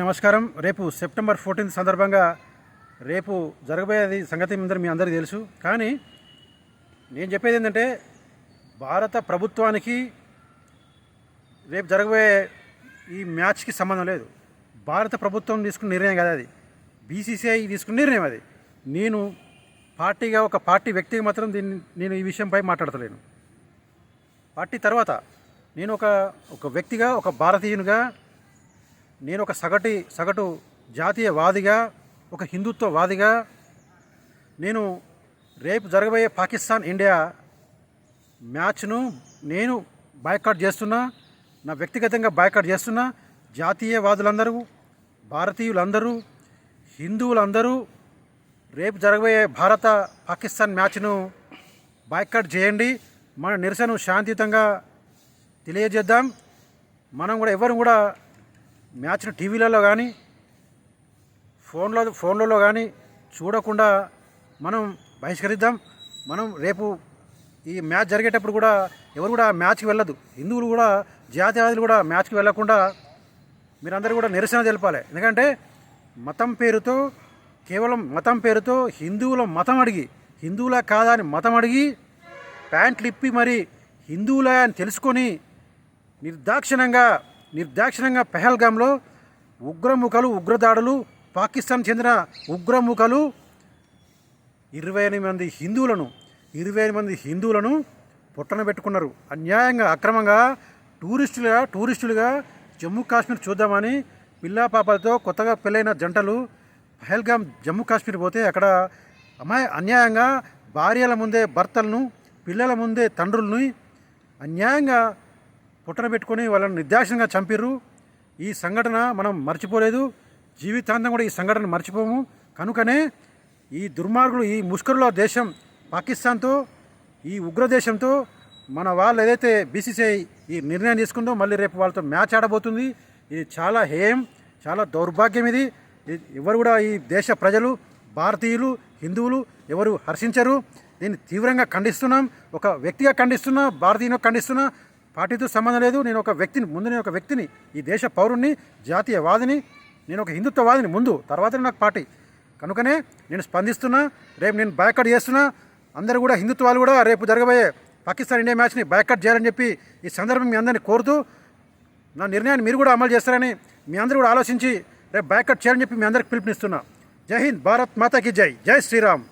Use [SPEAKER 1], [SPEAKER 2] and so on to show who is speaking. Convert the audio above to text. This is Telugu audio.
[SPEAKER 1] నమస్కారం. రేపు సెప్టెంబర్ ఫోర్టీన్త్ సందర్భంగా రేపు జరగబోయేది సంగతి అందరూ మీ అందరికీ తెలుసు. కానీ నేను చెప్పేది ఏంటంటే భారత ప్రభుత్వానికి రేపు జరగబోయే ఈ మ్యాచ్కి సంబంధం లేదు. భారత ప్రభుత్వం తీసుకున్న నిర్ణయం కదా అది. బీసీసీఐ తీసుకున్న నిర్ణయం అది. నేను పార్టీగా ఒక పార్టీ వ్యక్తిగా మాత్రం దీన్ని నేను ఈ విషయంపై మాట్లాడతలేను. పార్టీ తర్వాత నేను ఒక ఒక వ్యక్తిగా ఒక భారతీయునిగా నేను ఒక సగటి సగటు జాతీయవాదిగా ఒక హిందుత్వవాదిగా నేను రేపు జరగబోయే పాకిస్తాన్ ఇండియా మ్యాచ్ను నేను బాయ్కాట్ చేస్తున్నా నా వ్యక్తిగతంగా బాయ్కాట్ చేస్తున్నా జాతీయవాదులందరూ భారతీయులందరూ హిందువులందరూ రేపు జరగబోయే భారత పాకిస్తాన్ మ్యాచ్ను బాయ్కాట్ చేయండి. మన నిరసన శాంతియుతంగా తెలియజేద్దాం. మనం కూడా ఎవరు కూడా మ్యాచ్ను టీవీలలో కానీ ఫోన్లో ఫోన్లలో కానీ చూడకుండా మనం బహిష్కరిద్దాం. మనం రేపు ఈ మ్యాచ్ జరిగేటప్పుడు కూడా ఎవరు కూడా మ్యాచ్కి వెళ్ళదు. హిందువులు కూడా జాతీయవాదులు కూడా మ్యాచ్కి వెళ్ళకుండా మీరందరూ కూడా నిరసన తెలపాలి. ఎందుకంటే మతం పేరుతో కేవలం మతం పేరుతో హిందువుల మతం అడిగి హిందువులా కాదా అని మతం అడిగి ప్యాంట్లు ఇప్పి మరి హిందువులా అని తెలుసుకొని నిర్దాక్షిణంగా నిర్దాక్షిణంగా పెహల్గాంలో ఉగ్రముఖలు ఉగ్రదాడులు పాకిస్తాన్ చెందిన ఉగ్రముఖలు ఇరవై ఎనిమిది మంది హిందువులను ఇరవై ఎనిమిది మంది హిందువులను పుట్టన పెట్టుకున్నారు. అన్యాయంగా అక్రమంగా టూరిస్టులుగా టూరిస్టులుగా జమ్మూ కాశ్మీర్ చూద్దామని పిల్లా పాపలతో కొత్తగా పెళ్ళైన జంటలు పహల్గాం జమ్మూ కాశ్మీర్ పోతే అక్కడ అమాయ అన్యాయంగా భార్యల ముందే భర్తలను పిల్లల ముందే తండ్రుల్ని అన్యాయంగా పుట్టన పెట్టుకొని వాళ్ళని నిర్దాక్షంగా చంపిర్రు. ఈ సంఘటన మనం మర్చిపోలేదు. జీవితాంతం కూడా ఈ సంఘటన మర్చిపోము. కనుకనే ఈ దుర్మార్గులు ఈ ముష్కరుల దేశం పాకిస్తాన్తో ఈ ఉగ్రదేశంతో మన వాళ్ళు ఏదైతే బీసీసీఐ ఈ నిర్ణయం తీసుకుందో మళ్ళీ రేపు వాళ్ళతో మ్యాచ్ ఆడబోతుంది. ఇది చాలా హేయం చాలా దౌర్భాగ్యం ఇది ఎవరు కూడా ఈ దేశ ప్రజలు భారతీయులు హిందువులు ఎవరు హర్షించరు. దీన్ని తీవ్రంగా ఖండిస్తున్నాం. ఒక వ్యక్తిగా ఖండిస్తున్నా భారతీయుని ఖండిస్తున్నా పార్టీతో సంబంధం లేదు. నేను ఒక వ్యక్తిని ముందు నేను ఒక వ్యక్తిని ఈ దేశ పౌరుణ్ణి జాతీయవాదిని నేను ఒక హిందుత్వవాదిని ముందు తర్వాతనే నాకు పార్టీ. కనుకనే నేను స్పందిస్తున్నా రేపు నేను బ్యాకట్ చేస్తున్నా అందరూ కూడా హిందుత్వాలు కూడా రేపు జరగబోయే పాకిస్తాన్ ఇండియా మ్యాచ్ని బ్యాకట్ చేయాలని చెప్పి ఈ సందర్భం మీ అందరిని కోరుతూ నా నిర్ణయాన్ని మీరు కూడా అమలు చేస్తారని మీ అందరూ కూడా ఆలోచించి రేపు బ్యాకట్ చేయాలని చెప్పి మీ అందరికి పిలుపునిస్తున్నా. జై హింద్ భారత్ మాతాకి జై. జై శ్రీరామ్.